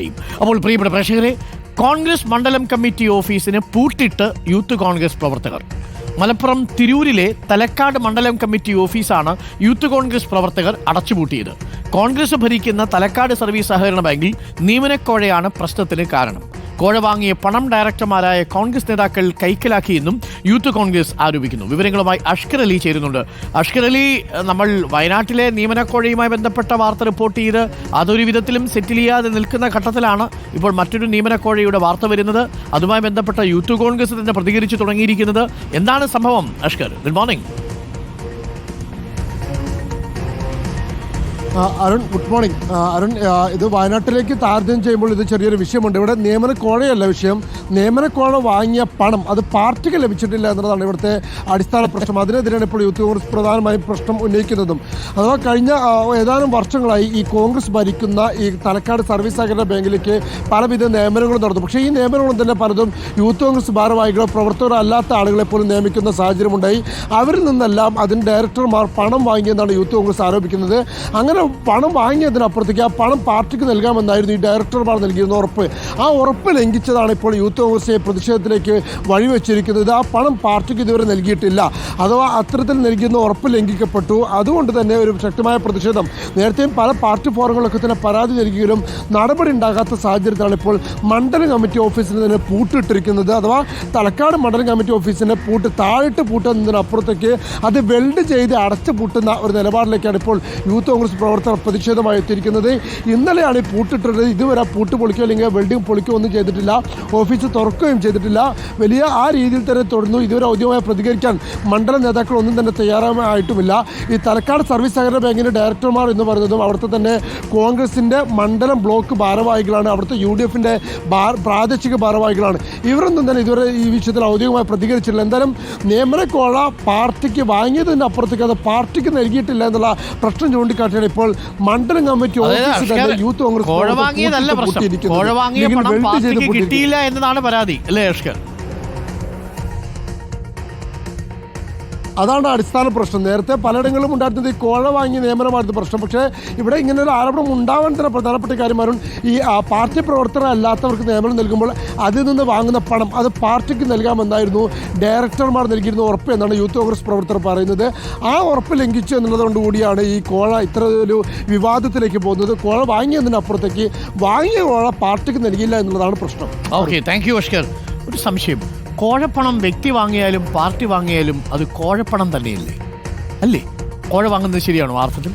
യും. അപ്പോൾ പ്രിയപ്പെട്ട പ്രേക്ഷകരെ കോൺഗ്രസ് മണ്ഡലം കമ്മിറ്റി ഓഫീസിന് പൂട്ടിട്ട് യൂത്ത് കോൺഗ്രസ് പ്രവർത്തകർ. മലപ്പുറം തിരൂരിലെ തലക്കാട് മണ്ഡലം കമ്മിറ്റി ഓഫീസാണ് യൂത്ത് കോൺഗ്രസ് പ്രവർത്തകർ അടച്ചുപൂട്ടിയത്. കോൺഗ്രസ് ഭരിക്കുന്ന തലക്കാട് സർവീസ് സഹകരണ ബാങ്കിൽ നിയമനക്കോഴയാണ് പ്രശ്നത്തിന് കാരണം. കോഴ വാങ്ങിയ പണം ഡയറക്ടർമാരായ കോൺഗ്രസ് നേതാക്കൾ കൈക്കലാക്കിയെന്നും യൂത്ത് കോൺഗ്രസ് ആരോപിക്കുന്നു. വിവരങ്ങളുമായി അഷ്കർ അലി ചേരുന്നുണ്ട്. അഷ്കർ അലി നമ്മൾ വയനാട്ടിലെ നിയമനക്കോഴയുമായി ബന്ധപ്പെട്ട വാർത്ത റിപ്പോർട്ട് ചെയ്ത് അതൊരു വിധത്തിലും സെറ്റിൽ ചെയ്യാതെ നിൽക്കുന്ന ഘട്ടത്തിലാണ് ഇപ്പോൾ മറ്റൊരു നിയമനക്കോഴയുടെ വാർത്ത വരുന്നത്. അതുമായി ബന്ധപ്പെട്ട യൂത്ത് കോൺഗ്രസ് തന്നെ പ്രതികരിച്ചു തുടങ്ങിയിരിക്കുന്നത്. എന്താണ് സംഭവം Ashkar? Good morning. Arun good morning Arun ഇത് വയനാട്ടിലേക്ക് താരതമ്യം ചെയ്യുമ്പോൾ ഇത് ചെറിയൊരു വിഷയമുണ്ട്. ഇവിടെ നിയമന കോഴയല്ല വിഷയം. നിയമന കോഴ വാങ്ങിയ പണം അത് പാർട്ടിക്ക് ലഭിച്ചിട്ടില്ല എന്നുള്ളതാണ് ഇവിടുത്തെ അടിസ്ഥാന പ്രശ്നം. അതിനെതിരെയാണ് ഇപ്പോൾ യൂത്ത് കോൺഗ്രസ് പ്രധാനമായും പ്രശ്നം ഉന്നയിക്കുന്നതും. അഥവാ കഴിഞ്ഞ ഏതാനും വർഷങ്ങളായി ഈ കോൺഗ്രസ് ഭരിക്കുന്ന ഈ തലക്കാട് സർവീസ് സഹകരണ ബാങ്കിലേക്ക് പലവിധ നിയമനങ്ങളും നടന്നു. പക്ഷേ ഈ നിയമനങ്ങളും തന്നെ പലതും യൂത്ത് കോൺഗ്രസ് ഭാരവാഹികളോ പ്രവർത്തകരോ അല്ലാത്ത ആളുകളെ പോലും നിയമിക്കുന്ന സാഹചര്യമുണ്ടായി. അവരിൽ നിന്നെല്ലാം അതിന് ഡയറക്ടർമാർ പണം വാങ്ങിയെന്നാണ് യൂത്ത് കോൺഗ്രസ് ആരോപിക്കുന്നത്. അങ്ങനെ പണം വാങ്ങിയതിനപ്പുറത്തേക്ക് ആ പണം പാർട്ടിക്ക് നൽകാമെന്നായിരുന്നു ഈ ഡയറക്ടർമാർ നൽകിയിരുന്ന ഉറപ്പ്. ആ ഉറപ്പ് ലംഘിച്ചതാണ് ഇപ്പോൾ യൂത്ത് കോൺഗ്രസിനെ പ്രതിഷേധത്തിലേക്ക് വഴിവെച്ചിരിക്കുന്നത്. ആ പണം പാർട്ടിക്ക് ഇതുവരെ നൽകിയിട്ടില്ല. അഥവാ അത്തരത്തിൽ നൽകിയിരുന്ന ഉറപ്പ് ലംഘിക്കപ്പെട്ടു. അതുകൊണ്ട് തന്നെ ഒരു ശക്തമായ പ്രതിഷേധം. നേരത്തെയും പല പാർട്ടി ഫോറങ്ങളൊക്കെ തന്നെ പരാതി നൽകിയാലും നടപടി ഉണ്ടാകാത്ത സാഹചര്യത്തിലാണ് ഇപ്പോൾ മണ്ഡലം കമ്മിറ്റി ഓഫീസിന് തന്നെ പൂട്ടിട്ടിരിക്കുന്നത്. അഥവാ തലക്കാട് മണ്ഡലം കമ്മിറ്റി ഓഫീസിനെ പൂട്ട് താഴിട്ട് പൂട്ടുന്നതിനപ്പുറത്തേക്ക് അത് വെൽഡ് ചെയ്ത് അടച്ചു പൂട്ടുന്ന ഒരു നിലപാടിലേക്കാണ് ഇപ്പോൾ യൂത്ത് കോൺഗ്രസ് പ്രവർത്തകർ പ്രതിഷേധമായി എത്തിയിരിക്കുന്നത്. ഇന്നലെയാണ് ഈ ഇതുവരെ പൂട്ട് പൊളിക്കുകയോ അല്ലെങ്കിൽ വെൽഡിംഗ് പൊളിക്കുകയോ ഒന്നും ചെയ്തിട്ടില്ല. ഓഫീസ് തുറക്കുകയും ചെയ്തിട്ടില്ല. വലിയ ആ രീതിയിൽ തന്നെ തുടർന്നു ഇതുവരെ ഔദ്യോഗികമായി പ്രതികരിക്കാൻ മണ്ഡല നേതാക്കൾ ഒന്നും തന്നെ തയ്യാറായിട്ടുമില്ല. ഈ തലക്കാട് സർവീസ് സഹകരണ ബാങ്കിന്റെ ഡയറക്ടർമാർ എന്ന് പറയുന്നതും അവിടുത്തെ തന്നെ കോൺഗ്രസിന്റെ മണ്ഡലം ബ്ലോക്ക് ഭാരവാഹികളാണ്. അവിടുത്തെ യു ഡി എഫിന്റെ പ്രാദേശിക ഭാരവാഹികളാണ്. ഇവരൊന്നും തന്നെ ഇതുവരെ ഈ വിഷയത്തിൽ ഔദ്യോഗികമായി പ്രതികരിച്ചിട്ടില്ല. എന്തായാലും നിയമനക്കോള പാർട്ടിക്ക് വാങ്ങിയതിന്റെ അപ്പുറത്തേക്ക് അത് പാർട്ടിക്ക് നൽകിയിട്ടില്ല എന്നുള്ള പ്രശ്നം ചൂണ്ടിക്കാട്ടിയാണ് ഇപ്പോൾ മണ്ഡലം കമ്മിറ്റി ഓഫീസിൽ ഓഫീസ് തന്നെ യൂത്ത് കോൺഗ്രസ് കോഴ വാങ്ങിയതല്ല പ്രശ്നം. കോഴ വാങ്ങിയ പണം പാർട്ടിക്ക് കിട്ടിയില്ല എന്നതാണ് പരാതി അല്ലേ അഷ്കർ അതാണ് അടിസ്ഥാന പ്രശ്നം. നേരത്തെ പലയിടങ്ങളിലും ഉണ്ടായിരുന്നത് ഈ കോഴ വാങ്ങി നിയമനമായിരുന്നു പ്രശ്നം. പക്ഷേ ഇവിടെ ഇങ്ങനെ ഒരു ആരോപണം ഉണ്ടാവാൻ തന്നെ പ്രധാനപ്പെട്ട കാര്യമാരും ഈ പാർട്ടി പ്രവർത്തകർ അല്ലാത്തവർക്ക് നിയമനം നൽകുമ്പോൾ അതിൽ നിന്ന് വാങ്ങുന്ന പണം അത് പാർട്ടിക്ക് നൽകാമെന്നായിരുന്നു ഡയറക്ടർമാർ നൽകിയിരുന്ന ഉറപ്പ് എന്നാണ് യൂത്ത് കോൺഗ്രസ് പ്രവർത്തകർ പറയുന്നത്. ആ ഉറപ്പ് ലംഘിച്ചു എന്നുള്ളതുകൊണ്ട് കൂടിയാണ് ഈ കോഴ ഇത്ര ഒരു വിവാദത്തിലേക്ക് പോകുന്നത്. കോഴ വാങ്ങിയതിനപ്പുറത്തേക്ക് വാങ്ങിയ കോഴ പാർട്ടിക്ക് നൽകിയില്ല എന്നുള്ളതാണ് പ്രശ്നം. ഓക്കെ താങ്ക് യു ഒരു സംശയം. കോഴപ്പണം വ്യക്തി വാങ്ങിയാലും പാർട്ടി വാങ്ങിയാലും അത് കോഴപ്പണം തന്നെയല്ലേ? അല്ലേ? കോഴ വാങ്ങുന്നത് ശരിയാണോ അർത്ഥത്തിൽ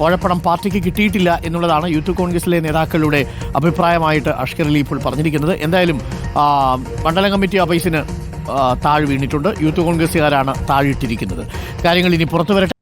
കോഴപ്പണം പാർട്ടിക്ക് കിട്ടിയിട്ടില്ല എന്നുള്ളതാണ് യൂത്ത് കോൺഗ്രസിലെ നേതാക്കളുടെ അഭിപ്രായമായിട്ട് അഷ്കർ അലി ഇപ്പോൾ പറഞ്ഞിരിക്കുന്നത്. എന്തായാലും മണ്ഡലം കമ്മിറ്റി ഓഫീസിന് താഴ് വീണിട്ടുണ്ട്. യൂത്ത് കോൺഗ്രസ്സുകാരാണ് താഴിട്ടിരിക്കുന്നത് കാര്യങ്ങൾ ഇനി പുറത്തു വരട്ടെ.